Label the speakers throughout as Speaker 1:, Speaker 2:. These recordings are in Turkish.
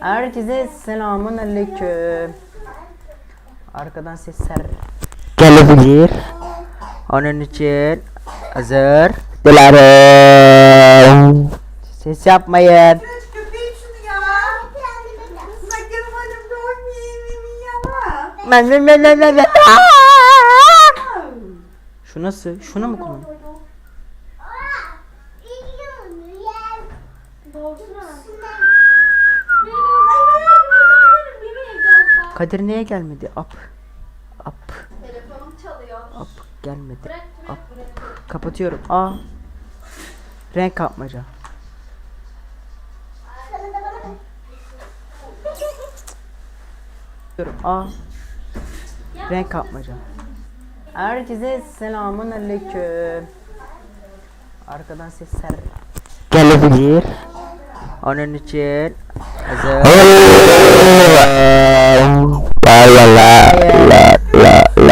Speaker 1: Herkese selamun aleyküm. Arkadan sesler
Speaker 2: gelebilir.
Speaker 1: onun için hazır.
Speaker 2: Dilerim.
Speaker 1: Ses yapmayın. Ben ben ben ben ben. Şu nasıl? Şunu mu kullan? Kadir niye gelmedi? Up. Up.
Speaker 3: Telefonum çalıyor.
Speaker 1: Up gelmedi. Up. Kapatıyorum. Aa. Renk kapmaca. Diyorum. Aa. Renk kapmaca. Herkese selamun aleyküm. Arkadan sesler
Speaker 2: Gelebilir.
Speaker 1: onun için hazır.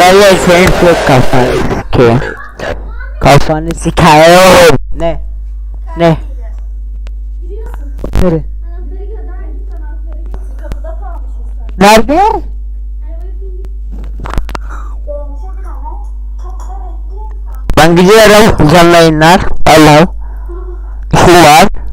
Speaker 2: Hayır senin çok kafan sikiyor. Kafanı sikiyor.
Speaker 1: Ne?
Speaker 2: Ne?
Speaker 3: Nereye?
Speaker 2: Nerede? Ben gidiyorum canlı yayınlar. Allah. Şu var.